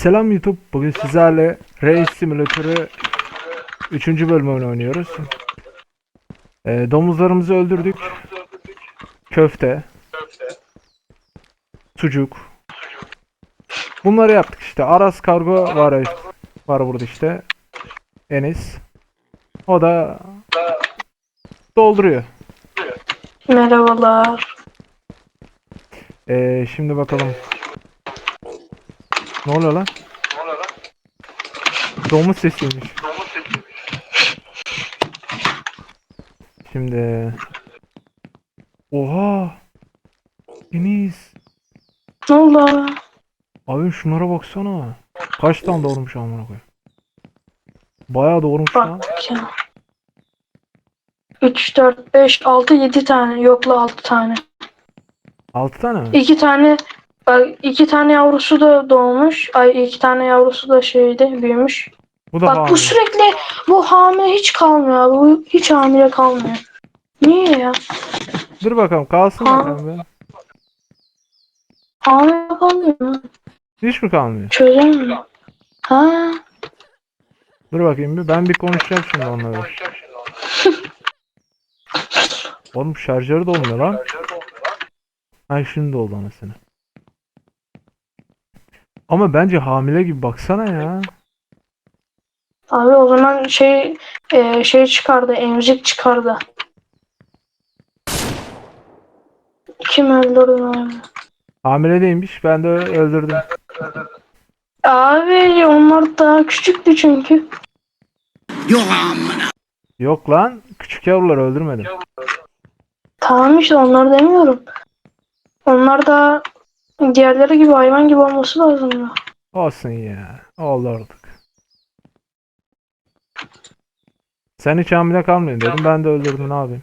Selam YouTube. Bugün sizlerle Race Simulator'ı 3. bölümünü oynuyoruz. Ee, domuzlarımızı öldürdük. Köfte. Sucuk. Bunları yaptık işte. Aras Kargo var, var burada işte. Enis. O da dolduruyor. Merhabalar. Ee, şimdi bakalım. Ne oluyor lan? Domuz sesiymiş. Şimdi. Oha. Deniz. Ne oldu? Abi şunlara baksana. Kaç tane doğurmuş amına koyayım. Bayağı doğurmuş lan. Bak ya. 3, 4, 5, 6, 7 tane. Yokla 6 tane. 6 tane mi? 2 tane bak 2 tane yavrusu da doğmuş. Ay 2 tane yavrusu da şeyde büyümüş. Bu da Bak bu hamile. sürekli bu hamile hiç kalmıyor. Bu hiç hamile kalmıyor. Niye ya? Dur bakalım kalsın Ha. bakalım be. Hamile kalmıyor mu? Hiç mi kalmıyor? Çözemiyorum. Ha? Dur bakayım bir. Ben bir konuşacağım şimdi onlarla. Oğlum şarjörü dolmuyor lan. Ay şimdi oldu anasını. Ama bence hamile gibi baksana ya. Abi o zaman şey e, şey çıkardı. Emzik çıkardı. Kim öldürdü abi? Hamile değilmiş. Ben de öldürdüm. Abi onlar daha küçüktü çünkü. Yok lan. Küçük yavruları öldürmedim. Tamam işte onları demiyorum. Onlar da diğerleri gibi hayvan gibi olması lazım ya. Olsun ya. Oldu artık. Sen hiç hamile kalmayın dedim. Ben de öldürdüm ne yapayım.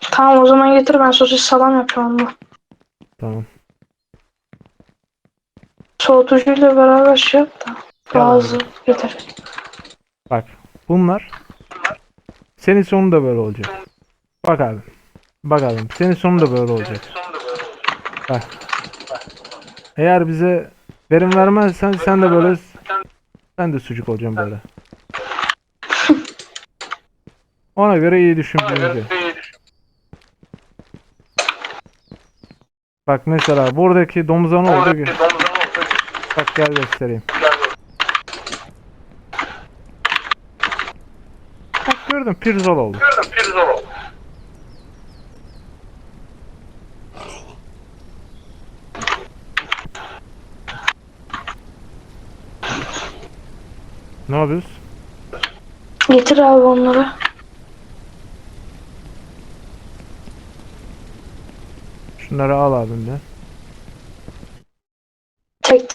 Tamam o zaman getir ben sosis salam yapıyorum onu. Tamam. Soğutucuyla beraber şey yap da. Tamam. Bazı getir. Bak. Bunlar. Senin sonun da böyle olacak. Bak abi. Bak abi. Senin sonun da böyle olacak. Bak. Eğer bize verim vermezsen sen de böyle sen de sucuk olacaksın böyle. Ona göre iyi düşün bence. Bak mesela buradaki domuza ne oldu? Bak gel göstereyim. Bak gördün pirzol oldu. Ne yapıyoruz? Getir abi onları. Şunları al abim de. Tek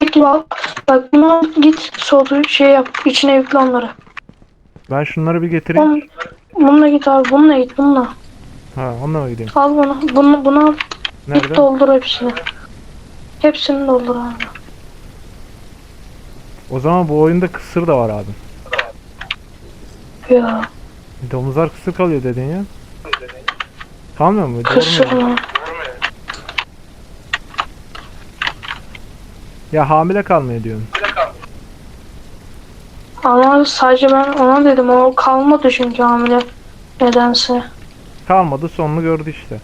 tek al. Bak buna git soğutucu şey yap. içine yükle onları. Ben şunları bir getireyim. Bun, bununla git abi. Bununla git bununla. Ha onunla mı gideyim? Al bunu. Bunu, bunu al. Git Nerede? doldur hepsini. Hepsini doldur abi. O zaman bu oyunda kısır da var abi. Ya Domuzlar kısır kalıyor dedin ya. Kalmıyor mu? Doğru kısır mu? mı? Ya hamile kalmıyor diyorsun. Ama sadece ben ona dedim. O kalmadı çünkü hamile. Nedense. Kalmadı sonunu gördü işte.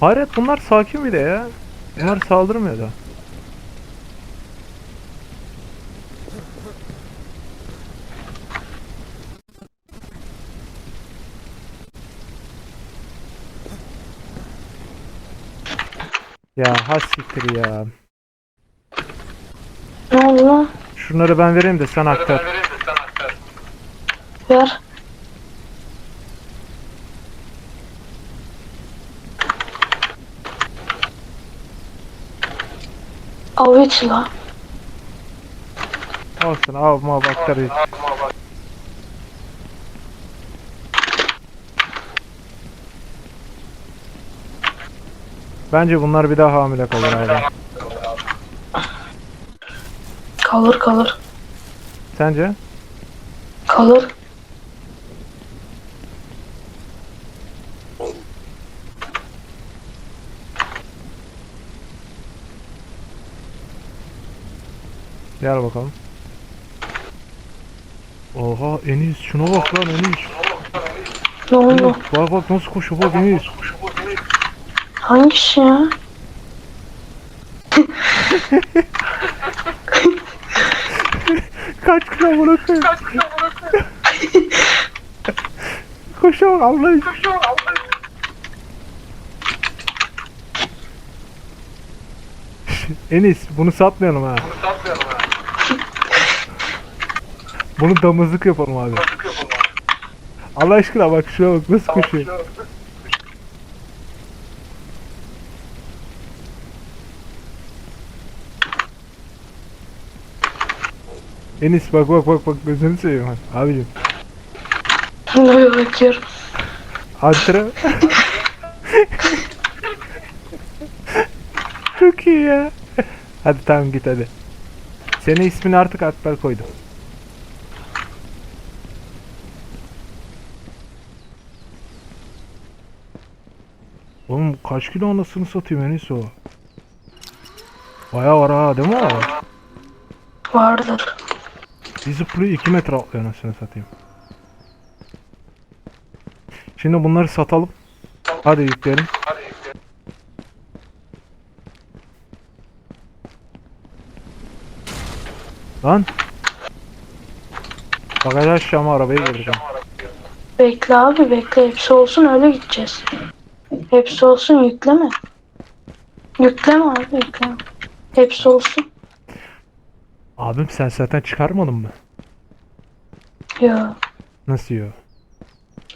Hayret bunlar sakin bir de ya. Bunlar saldırmıyor da. Ya has siktir ya. Ne oldu lan? Şunları ben vereyim de sen aktar. Ver. Evet la. Olsun mal aktar. Bence bunlar bir daha hamile kalır abi. Kalır kalır. Sence? Kalır. Gel bakalım. Oha Enis şuna bak lan Enis. Ne oldu? Bak bak nasıl koşuyor bak Enis. Hangisi ya? Kaç kilo bırakıyor. Koşuyor bak Allah için. Enis bunu satmayalım ha. Bunu damızlık yapalım abi. Allah aşkına bak şuna bak nasıl koşuyor. Enis bak bak bak bak gözünü seveyim bak abicim. Ne bakıyorum. Antre. Çok iyi ya. Hadi tamam git hadi. Senin ismini artık Alper koydum. Oğlum kaç kilo anasını satayım Enis o? Baya var ha değil mi o? Vardır. Bir zıplıyor 2 metre atlıyor anasını satayım. Şimdi bunları satalım. Hadi yükleyelim. Lan. Bagaj aşağıma arabaya gireceğim. Bekle abi bekle. Hepsi olsun öyle gideceğiz. Hepsi olsun yükleme. Yükleme abi yükleme. Hepsi olsun. Abim sen zaten çıkarmadın mı? Ya Nasıl yiyor?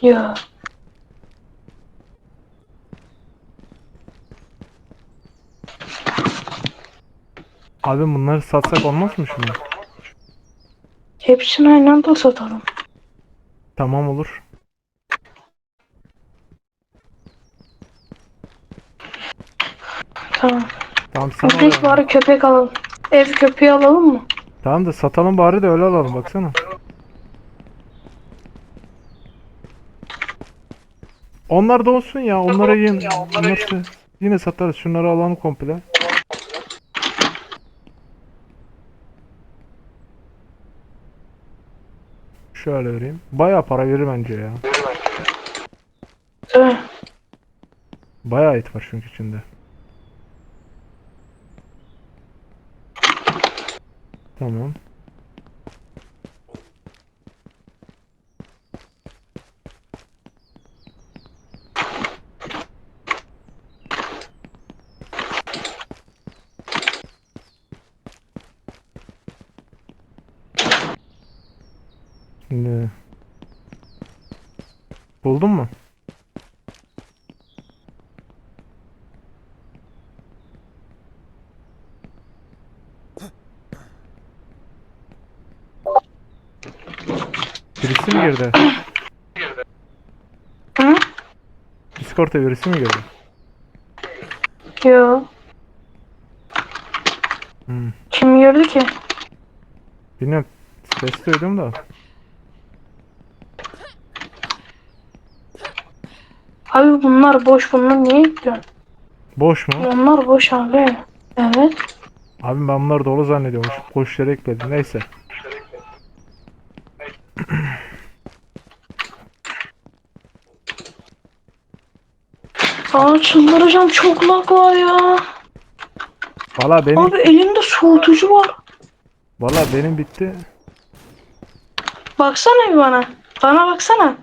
ya. Abim bunları satsak olmaz mı şimdi? Hepsini aynı anda satalım. Tamam olur. Tamam. Tamam sen Biz bari köpek alalım. Ev köpeği alalım mı? Tamam da satalım bari de öyle alalım baksana. Onlar da olsun ya. Onlara yine, nasıl, yine satarız. Şunları alalım komple. Şöyle vereyim. Bayağı para verir bence ya. Mi? Bayağı et var çünkü içinde. Tamam. Şimdi buldun mu? Birisi mi girdi? Hı? Discord'a birisi mi girdi? Yo. Hmm. Kim gördü ki? Bilmiyorum. Ses duydum da. Abi bunlar boş. Bunlar niye yüklüyorsun? Boş mu? Onlar boş abi. Evet. Abi ben bunları dolu zannediyormuş. Boş yere ekledim. Neyse. Çıldıracağım çok lag var ya. Valla benim Abi elimde soğutucu var. valla benim bitti. Baksana bir bana. Bana baksana.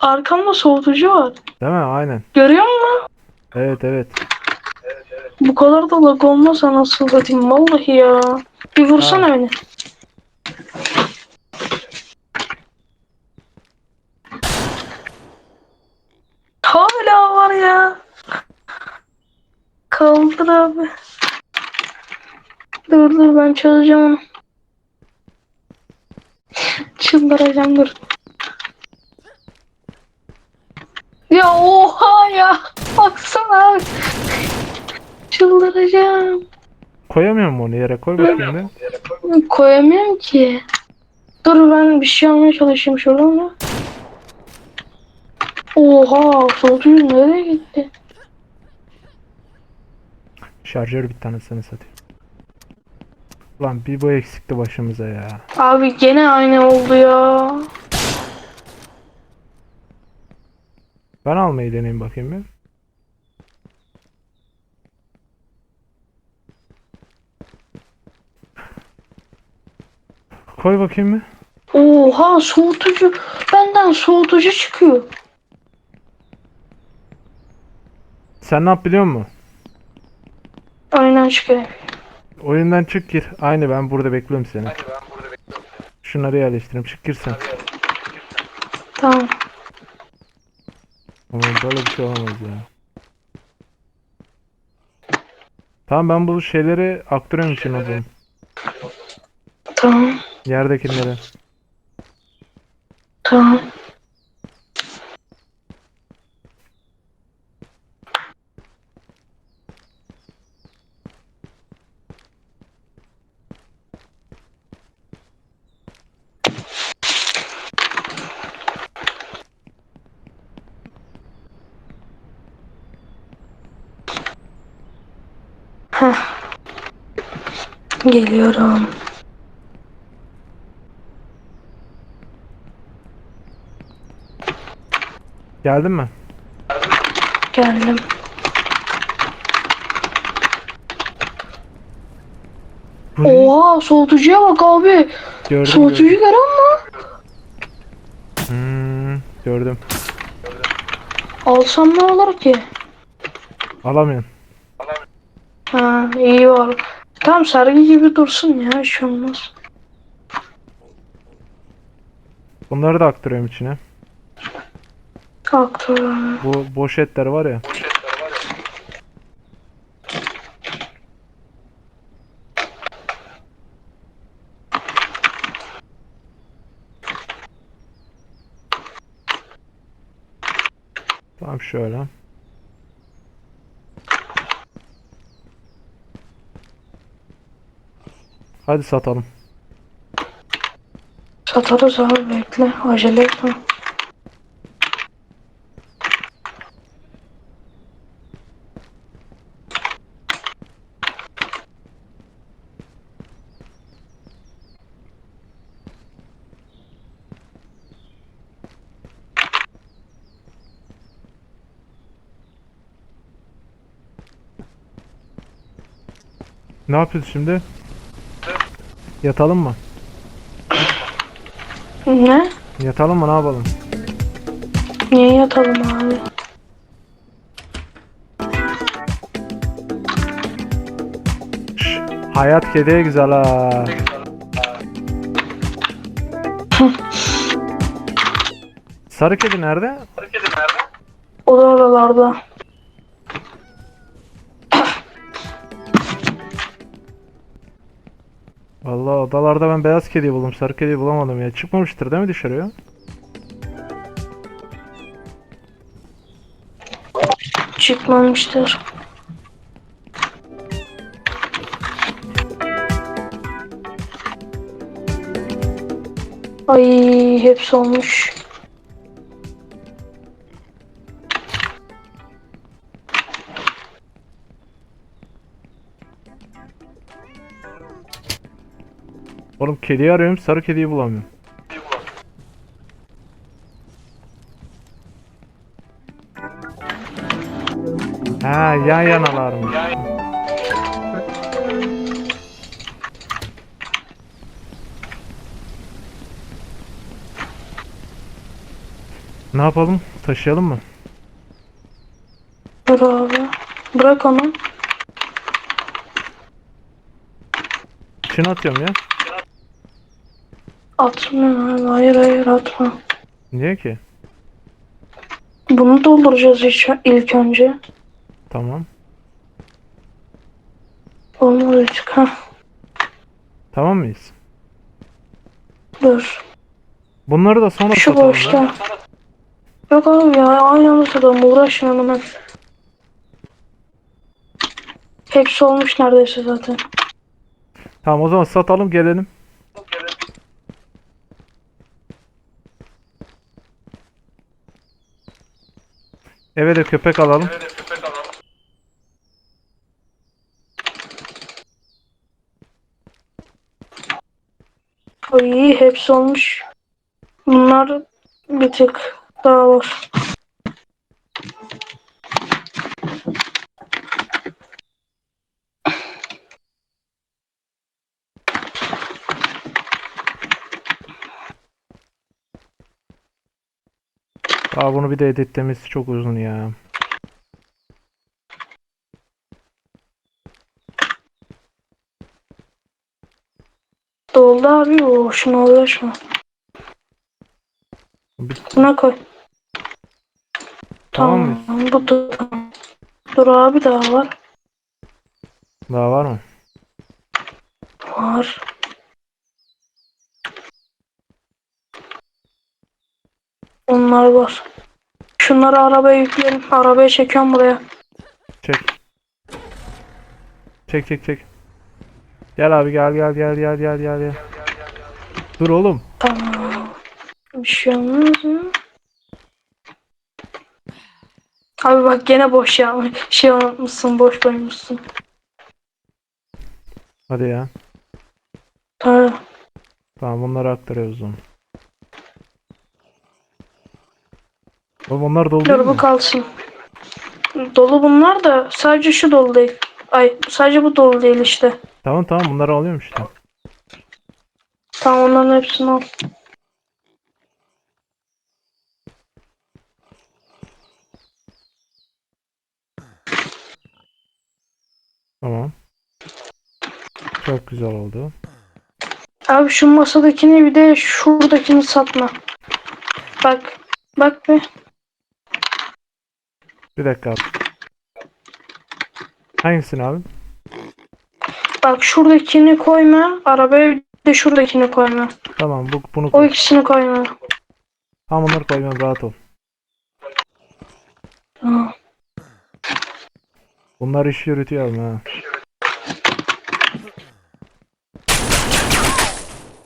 Arkamda soğutucu var. Değil mi? Aynen. Görüyor musun? Evet evet. Bu kadar da lag olmaz anasını satayım. Vallahi ya. Bir vursana beni. Hala var ya. Kaldır abi. Dur dur ben çözeceğim onu. Çıldıracağım dur. Ya oha ya. Baksana abi. Çıldıracağım. Koyamıyorum onu yere. Koy bakayım bir. Koyamıyorum ki. Dur ben bir şey almaya çalışayım şuradan da. Oha soğutucu nereye gitti? Şarjör bir tanesini satayım. Lan bir bu eksikti başımıza ya. Abi gene aynı oldu ya. Ben almayı deneyeyim bakayım bir. Koy bakayım bir. Oha soğutucu. Benden soğutucu çıkıyor. Sen ne yap biliyor musun? Aynen çıkıyor. Oyundan çık gir. Aynı ben burada bekliyorum seni. Şunları yerleştireyim. Çık gir sen. Tamam. Ama böyle bir şey olamaz ya. Tamam ben bu şeyleri aktörüm için o zaman. Tamam. Yerdekileri. Tamam. Heh. Geliyorum. Geldin mi? Geldim. Bu ne? Oha soğutucuya bak abi. Gördüm Soğutucu gördüm. gören mi? Hmm, gördüm. Alsam ne olur ki? Alamıyorum. Ha iyi var. Tam sergi gibi dursun ya hiç şey olmaz. Bunları da aktörüm içine. Aktör. Bu boş etler var ya. Tamam şöyle. Hadi satalım. Satarız abi bekle. Acele etme. Ne yapıyoruz şimdi? Yatalım mı? Ne? Yatalım mı ne yapalım? Niye yatalım abi? Hayat kediye güzel ha. Sarı kedi nerede? O da oralarda. Odalarda ben beyaz kediyi buldum. Sarı kediyi bulamadım ya. Çıkmamıştır değil mi dışarıya? Çıkmamıştır. Ay hepsi olmuş. Oğlum kediyi arıyorum. Sarı kediyi bulamıyorum. Ha yan yanalarmış. Ne yapalım? Taşıyalım mı? Dur abi. Bırak onu. İçine atıyorum ya. Atma abi. Hayır hayır atma. Niye ki? Bunu dolduracağız ilk, ilk önce. Tamam. Olmadı çık. Hah, Tamam mıyız? dur. Bunları da sonra Şu satalım. boşta. Yok abi ya aynı anda satalım. Uğraşmayalım ben. Hepsi olmuş neredeyse zaten. Tamam o zaman satalım gelelim. Eve de köpek alalım. Eve de köpek alalım. İyi hepsi olmuş. Bunlar bir tık daha var. Aa bunu bir de editlemesi çok uzun ya. Doldu abi o şuna uğraşma. Bir- Buna koy. Tamam? Tamam bu da tamam. Dur abi daha var. Daha var mı? Var. Onlar var. Şunları arabaya yükleyelim. Arabaya çekiyorum buraya. Çek. Çek çek çek. Gel abi gel gel gel gel gel gel gel. Dur oğlum. Tamam. Bir şey olmaz ya. Abi bak gene boş ya. Şey unutmuşsun, boş koymuşsun. Hadi ya. Tamam. Tamam bunları aktarıyoruz onu. Oğlum onlar dolu değil Dur bu mi? kalsın. Dolu bunlar da sadece şu dolu değil. Ay sadece bu dolu değil işte. Tamam tamam bunları alıyorum işte. Tamam onların hepsini al. Tamam. Çok güzel oldu. Abi şu masadakini bir de şuradakini satma. Bak. Bak be. Bir dakika abi. Hangisini abi? Bak şuradakini koyma. Arabaya bir de şuradakini koyma. Tamam bu bunu O koy. ikisini koyma. Tamam bunları koymam rahat ol. Tamam. Bunlar iş yürütüyor ama ha.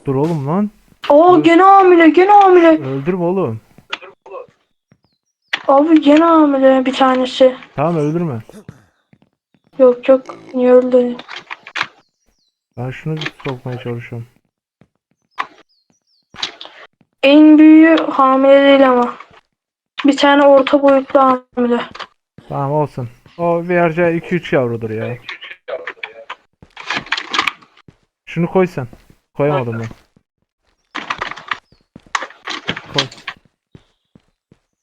Dur oğlum lan. Oo gene hamile gene hamile. Öldürme oğlum. Abi gene hamile bir tanesi. Tamam öldürme. Yok yok niye öldü? Ben şunu sokmaya çalışıyorum. En büyüğü hamile değil ama. Bir tane orta boyutlu hamile. Tamam olsun. O VRC 2-3 yavrudur ya. Şunu koy sen. Koyamadım ben. Koy.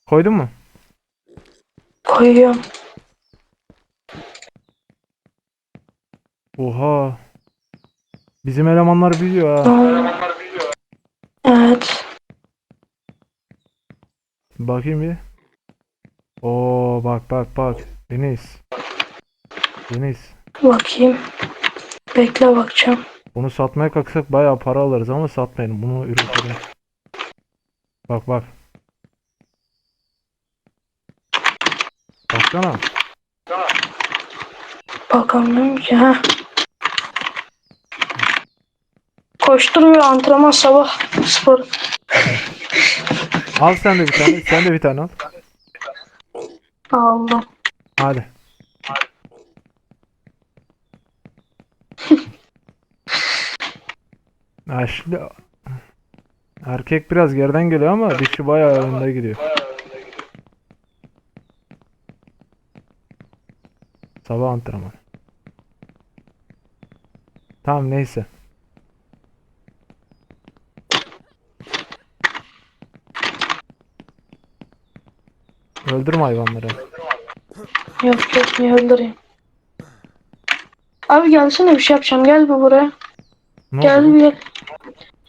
Koydun mu? Koyuyorum. Oha. Bizim elemanlar biliyor ha. Evet. Bakayım bir. Oo bak bak bak. Deniz. Deniz. Bakayım. Bekle bakacağım. Bunu satmaya kalksak bayağı para alırız ama satmayalım. Bunu üretelim. Bak bak. Baksana. Bakamıyorum ki ha. Koşturuyor antrenman sabah spor. Al sen de bir tane. Sen de bir tane al. Aldım. Hadi. Ha şimdi erkek biraz geriden geliyor ama dişi bayağı önde gidiyor. Sabah antrenman. Tamam neyse. Öldürme hayvanları. Yok yok niye öldüreyim. Abi gelsene bir şey yapacağım. Gel bir buraya. Ne Gel oldu? bir gel.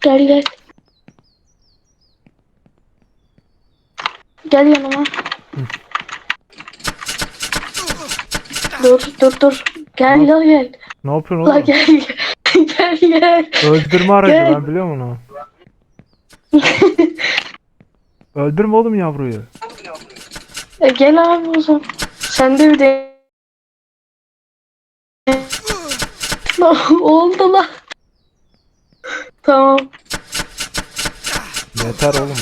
Gel gel. Gel yanıma. Dur dur dur. Gel Ne la gel. Ne yapıyorsun La oğlum? gel gel. gel gel. Öldürme aracı Gel. ben biliyor musun? Öldürme oğlum yavruyu. E, gel abi o zaman. Sen de bir de. Oldu la. Tamam. Yeter oğlum.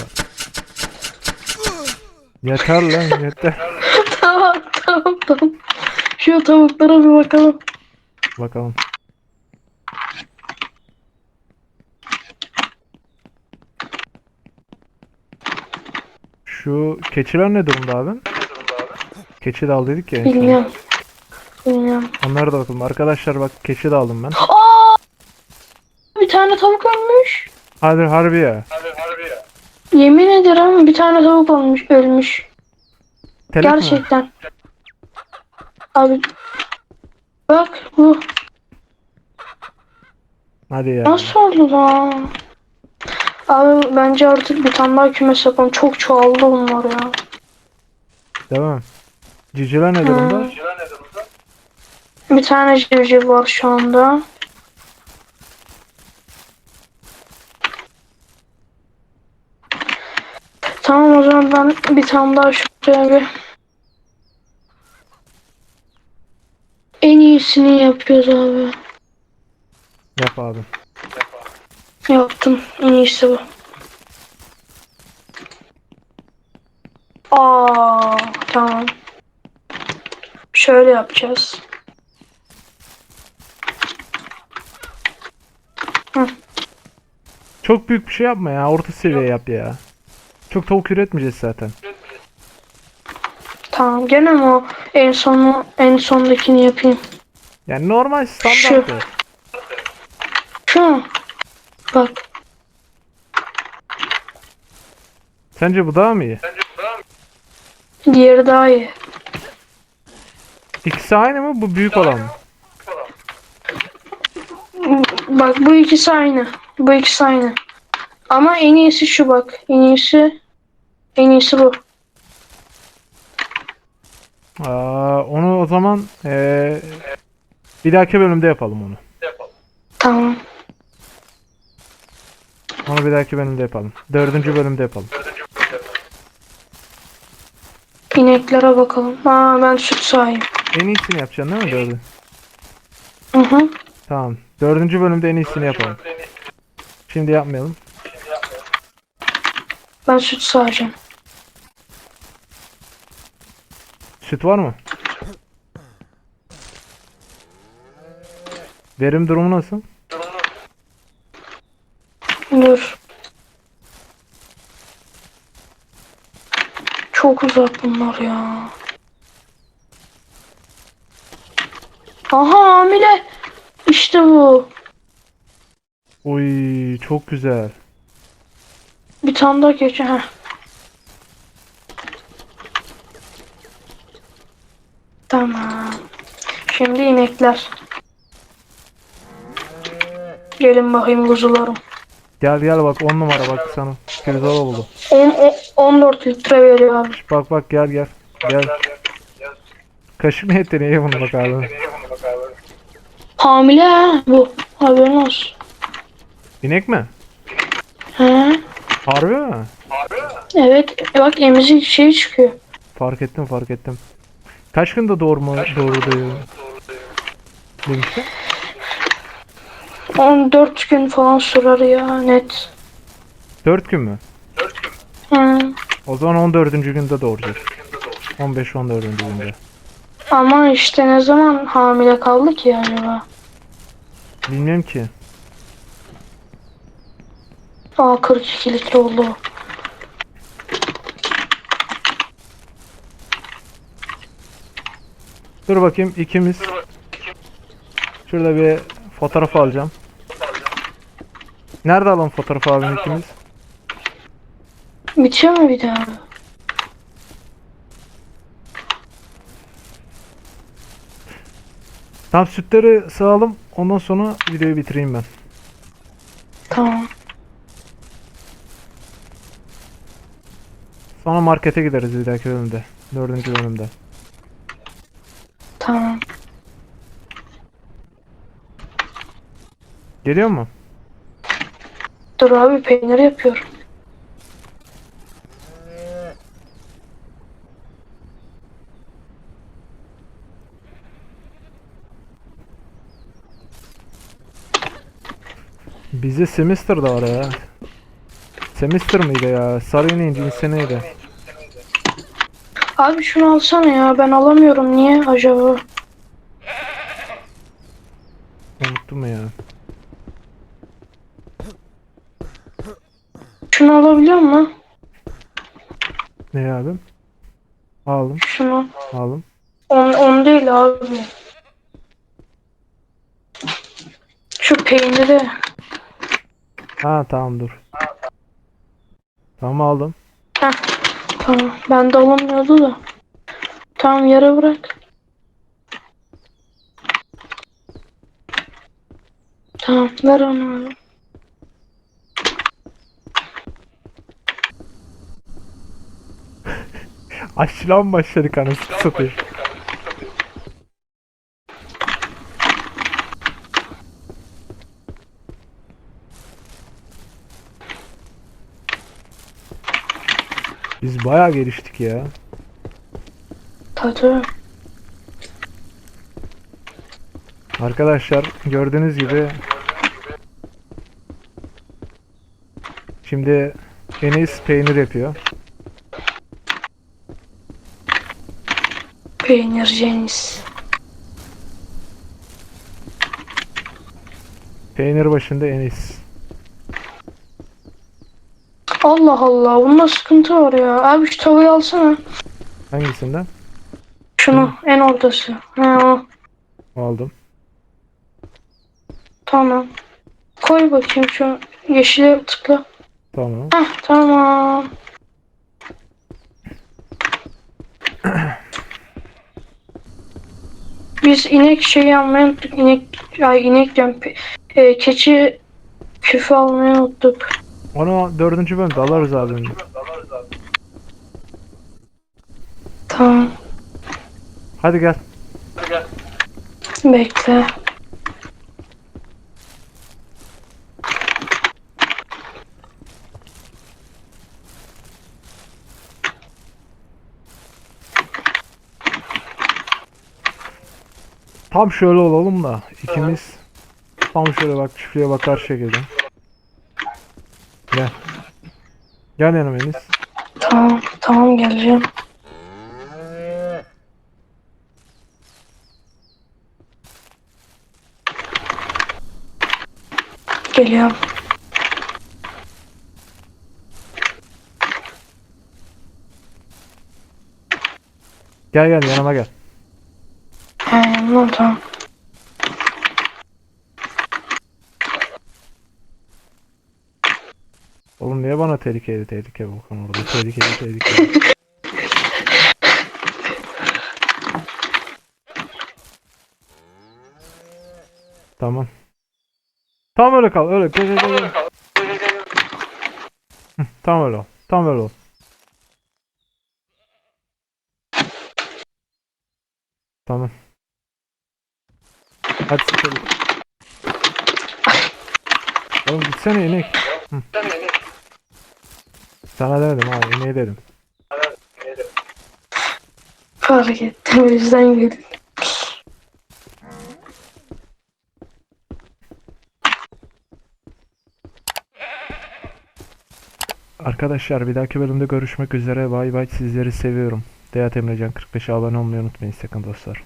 Yeter lan yeter. Tamam tamam tamam. Şu tavuklara bir bakalım. Bakalım. Şu keçiler ne durumda abi? Keçi de aldıydık ya. Bilmiyorum. Bilmiyorum. Onlara da bakalım. Arkadaşlar bak keçi de aldım ben. Aa! Bir tane tavuk ölmüş. Hadi harbi ya. Hadi harbi ya. Yemin ederim bir tane tavuk olmuş, ölmüş. Telef mi? Gerçekten. Abi bak bu Hadi ya. nasıl oldu lan? Abi bence artık bir tane daha kümes yapalım. Çok çoğaldı bunlar ya. Devam. Ciciler ne durumda? Hı. Bir tane civciv var şu anda. Tamam o zaman ben bir tane daha şuraya bir en iyisini yapıyoruz abi. Yap abi. Yaptım. En iyisi bu. Aa, tamam. Şöyle yapacağız. Çok büyük bir şey yapma ya. Orta seviye yap ya. Çok tavuk üretmeyeceğiz zaten. Tamam. Gene mi o en sonu en sondakini yapayım? Yani normal standart. Şu. Şu? Bak. Sence bu daha mı iyi? Diğeri daha iyi. İkisi aynı mı? Bu büyük olan mı? Bak bu ikisi aynı. Bu ikisi aynı. Ama en iyisi şu bak. En iyisi en iyisi bu. Aa, onu o zaman eee, bir dahaki bölümde yapalım onu. Tamam. Onu bir dahaki bölümde yapalım. Dördüncü bölümde yapalım. İneklere bakalım. Aa ben süt sahibim. En iyisini yapacaksın değil mi dördü? Hı hı. Tamam. Dördüncü bölümde en iyisini yapalım. Şimdi yapmayalım. Ben süt sağacağım. Süt var mı? Verim durumu nasıl? Dur. Çok uzak bunlar ya. Aha hamile. İşte bu. Oy çok güzel. Bir tane daha geç. Heh. Tamam. Şimdi inekler. Gelin bakayım kuzularım. Gel gel bak 10 numara bak sana. Pirzola buldum. 10, 14 litre veriyor abi. Bak bak gel gel. Gel. Kaşık yeteneği bunu bak abi. Hamile ha bu. Haberin olsun. İnek mi? He. Harbi mi? Evet. e Bak emzik şey çıkıyor. Fark ettim fark ettim. Kaç günde doğurma doğurdu demişti. 14 gün falan sürer ya net. 4 gün mü? Hı. O zaman 14. günde doğuracak. 15-14. günde. Ama işte ne zaman hamile kaldı ki acaba? Bilmiyorum ki. Aa 42 litre oldu. Dur bakayım ikimiz. Şurada bir fotoğraf alacağım. Nerede alalım fotoğrafı abim ikimiz? Bitiyor mu bir daha? Tamam sütleri sağalım. Ondan sonra videoyu bitireyim ben. Tamam. Sonra markete gideriz bir dahaki bölümde. Dördüncü bölümde. Tamam. Geliyor mu? Dur abi peynir yapıyorum. Bizde semester da var ya. Semester mıydı ya? Sarı ineğin cinsi neydi? Abi şunu alsana ya ben alamıyorum niye acaba? Unuttum ya. Şunu alabiliyor mu? Ne abim? Aldım. Şunu. Aldım. On, on değil abi. Şu peyniri. Ha tamam dur. Tamam aldım. Heh, tamam. Ben de alamıyordu da. Tamam yere bırak. Tamam ver onu. Aşçılığa mı başladık anasını satayım? Biz bayağı geliştik ya. Tadı. Arkadaşlar gördüğünüz gibi şimdi Enes peynir yapıyor. Peynir cenis. Peynir başında Enes. Allah Allah bunda sıkıntı var ya. Abi şu tavayı alsana. Hangisinden? Şunu en ortası. Ha, o. Aldım. Tamam. Koy bakayım şu yeşile tıkla. Tamam. Heh tamam. Biz inek şeyi almayı unuttuk. İnek, ay inek diyorum. E, keçi küfü almayı unuttuk. Onu dördüncü bölümde alırız abi. Tamam. Hadi gel. Bekle. Tam şöyle olalım da ikimiz tam şöyle bak çiftliğe bakar şekilde. Gel. Gel yanıma Enis. Tamam. Tamam geleceğim. Geliyorum. Gel gel yanıma gel. Tamam tamam. Oğlum niye bana tehlikeli tehlike bakın orada tehlikeli tehlikeli. tamam. Tam öyle kal öyle gel. gel. Hı, Tam öyle ol. Tam öyle ol. Tamam. Hadi sıkalım. Oğlum gitsene inek. Hı. Sana demedim ha ineğe dedim. Fark ettim. O yüzden geldim. Arkadaşlar bir dahaki bölümde görüşmek üzere. Bay bay sizleri seviyorum. Deyat Emrecan 45'e abone olmayı unutmayın sakın dostlar.